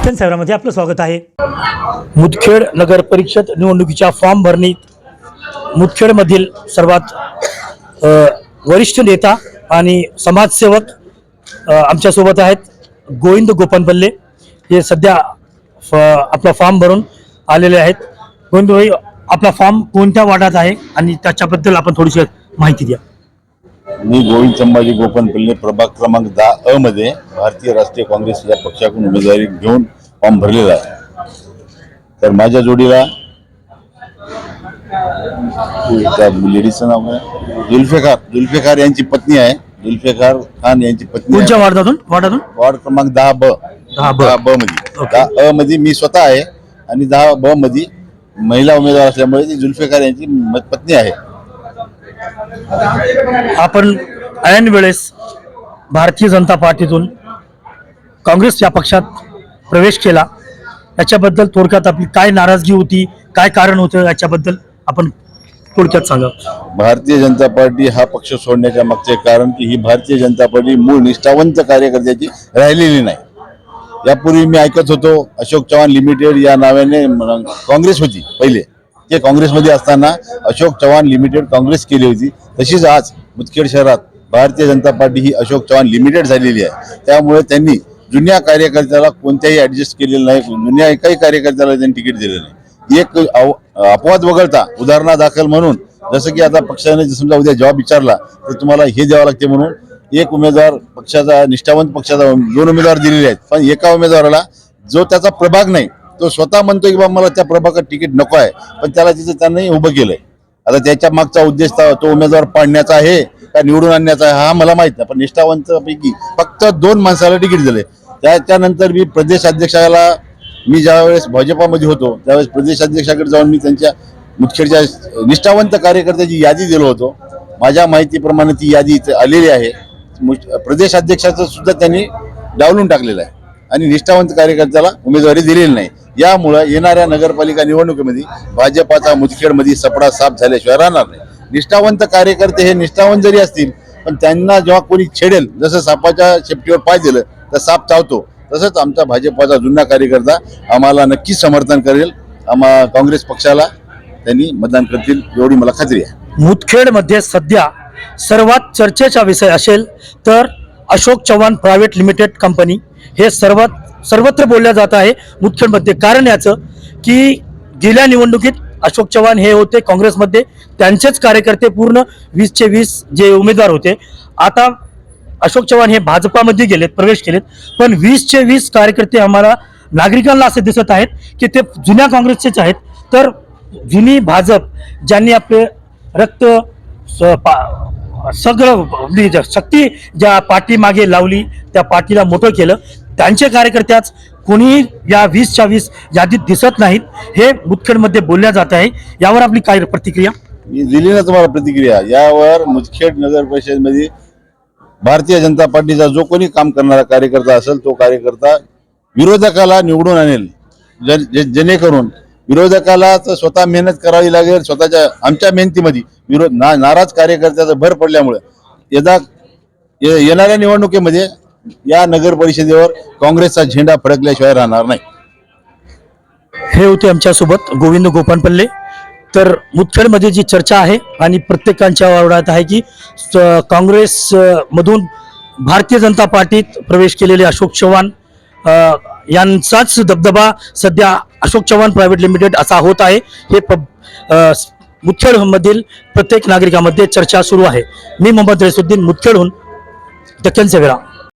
दक्षिण शहरामध्ये आपलं स्वागत आहे. मुदखेड नगर परिषद निवडणुकीच्या फॉर्म भरणी मुदखेडमधील सर्वात वरिष्ठ नेता आणि समाजसेवक आमच्यासोबत आहेत गोविंद गोपनपल्ले हे सध्या फ आपला फॉर्म भरून आलेले आहेत. गोविंदभाई आपला फॉर्म कोणत्या वार्डात आहे? आणि त्याच्याबद्दल आपण थोडीशी माहिती द्या. मी गोविंद संभाजी गोपन पिल्ले प्रभाग क्रमांक दहा अ मध्ये भारतीय राष्ट्रीय काँग्रेस या पक्षाकडून उमेदवारी घेऊन फॉर्म भरलेला आहे. तर माझ्या जोडीला लेडीजचं नाव काय जुल्फेकार जुल्फेकार यांची पत्नी आहे. जुल्फेकार खान यांची पत्नी. वार्डातून? वार्डातून? वार्ड क्रमांक दहा ब. दहा ब. मध्ये ओके. दहा अ मध्ये मी स्वतः आहे आणि दहा ब मध्ये महिला उमेदवार असल्यामुळे ती जुल्फेकार यांची म- पत्नी आहे. आपण ऐन वेळेस भारतीय जनता पार्टीतून काँग्रेस या पक्षात प्रवेश केला. याच्याबद्दल थोडक्यात आपली काय नाराजगी होती काय कारण होतं याच्याबद्दल आपण थोडक्यात सांगा. भारतीय जनता पार्टी हा पक्ष सोडण्याच्या मागचे कारण की ही भारतीय जनता पार्टी मूळ निष्ठावंत कार्यकर्त्याची राहिलेली नाही. यापूर्वी मी ऐकत होतो अशोक चव्हाण लिमिटेड या नावाने काँग्रेस होती पहिले. ते काँग्रेसमध्ये असताना अशोक चव्हाण लिमिटेड काँग्रेस केली होती तशीच आज मुदखेड शहरात भारतीय जनता पार्टी ही अशोक चव्हाण लिमिटेड झालेली आहे. त्यामुळे त्यांनी जुन्या कार्यकर्त्याला कोणत्याही ॲडजस्ट केलेलं नाही जुन्या एकाही कार्यकर्त्याला त्यांनी तिकीट दिलेलं नाही. एक अव- अपवाद वगळता उदाहरणादाखल म्हणून जसं की आता पक्षाने जर समजा उद्या जॉब विचारला तर तुम्हाला हे द्यावं लागते म्हणून एक उमेदवार पक्षाचा निष्ठावंत पक्षाचा दोन उमेदवार दिलेले आहेत. पण एका उमेदवाराला जो त्याचा प्रभाग नाही तो स्वतः म्हणतो की बाबा मला त्या प्रभागात तिकीट नको आहे. पण त्याला तिथं त्यांनी उभं केलंय. आता त्याच्या मागचा उद्देश तो तो उमेदवार पाडण्याचा आहे का निवडून आणण्याचा आहे हा मला माहीत नाही. पण निष्ठावंतपैकी फक्त दोन माणसाला तिकीट दिले त्याच्यानंतर मी प्रदेश अध्यक्षाला मी ज्यावेळेस भाजपामध्ये होतो त्यावेळेस प्रदेश अध्यक्षाकडे जाऊन मी त्यांच्या मुदखेडच्या निष्ठावंत कार्यकर्त्याची यादी दिलो होतो. माझ्या माहितीप्रमाणे ती यादी इथे आलेली आहे. प्रदेशाध्यक्षाचं प्रदेश सुद्धा त्यांनी डावलून टाकलेलं आहे. आणि निष्ठावंत कार्यकर्त्याला उमेदवारी दिलेली नाही. यामुळं येणाऱ्या नगरपालिका निवडणुकीमध्ये भाजपाचा मुदखेडमध्ये सपडा साफ झाल्याशिवाय राहणार नाही. निष्ठावंत कार्यकर्ते हे निष्ठावंत जरी असतील पण त्यांना जेव्हा कोणी छेडेल जसं सापाच्या शेपटीवर पाय दिलं तर साप चावतो. तसंच आमचा भाजपाचा जुना कार्यकर्ता आम्हाला नक्कीच समर्थन करेल. आम्हा काँग्रेस पक्षाला त्यांनी मतदान करतील एवढी मला खात्री आहे. मुदखेडमध्ये सध्या सर्वात चर्चेचा विषय असेल तर Ashok Chavan private limited company हे सर्वात सर्वत्र बोलल्या जात आहे मुख्यमध्ये कारण याचं की गेल्या निवडणुकीत अशोक चव्हाण हे होते काँग्रेसमध्ये. त्यांचेच कार्यकर्ते पूर्ण वीसचे वीस जे उमेदवार होते. आता अशोक चव्हाण हे भाजपामध्ये गेलेत प्रवेश केलेत. पण वीसचे वीस कार्यकर्ते आम्हाला नागरिकांना असे दिसत आहेत की ते जुन्या काँग्रेसचेच आहेत. तर जुनी भाजप ज्यांनी आपले रक्त पा- सगळं म्हणजे आपली शक्ती ज्या पाठीमागे लावली त्या पाठीला मोठं केलं. त्यांचे कार्यकर्त्याच कोणी या वीसच्या वीस यादीत दिसत नाहीत. हे मुदखेडमध्ये बोलल्या जात आहे. यावर आपली काय प्रतिक्रिया? मी दिली ना तुम्हाला प्रतिक्रिया. यावर मुदखेड नगर परिषदेमध्ये भारतीय जनता पार्टीचा जो कोणी काम करणारा कार्यकर्ता असेल तो कार्यकर्ता विरोधकाला निवडून आणेल. जर- जे- जेणेकरून विरोधकाला तर स्वतः मेहनत करावी लागेल स्वतःच्या आमच्या मेहनतीमध्ये विरोध ना नाराज कार्यकर्त्याचा भर पडल्यामुळे. यदा ये- येणाऱ्या निवडणुकीमध्ये या नगर परिषदेवर काँग्रेसचा झेंडा फडकल्याशिवाय राहणार नाही. हे होते आमच्यासोबत गोविंद गोपानपल्ले. तर मुदखेडमध्ये जी चर्चा आहे आणि प्रत्येकांच्या वावडात आहे की काँग्रेसमधून भारतीय जनता पार्टीत प्रवेश केलेले अशोक चव्हाण यांचाच दबदबा सध्या अशोक चव्हाण प्रायव्हेट लिमिटेड असा होत आहे. हे प मुदखेडमधील प्रत्येक नागरिकामध्ये चर्चा सुरू आहे. मी मोहम्मद रेसुद्दीन मुदखेडहून दख्खन सेवेरा.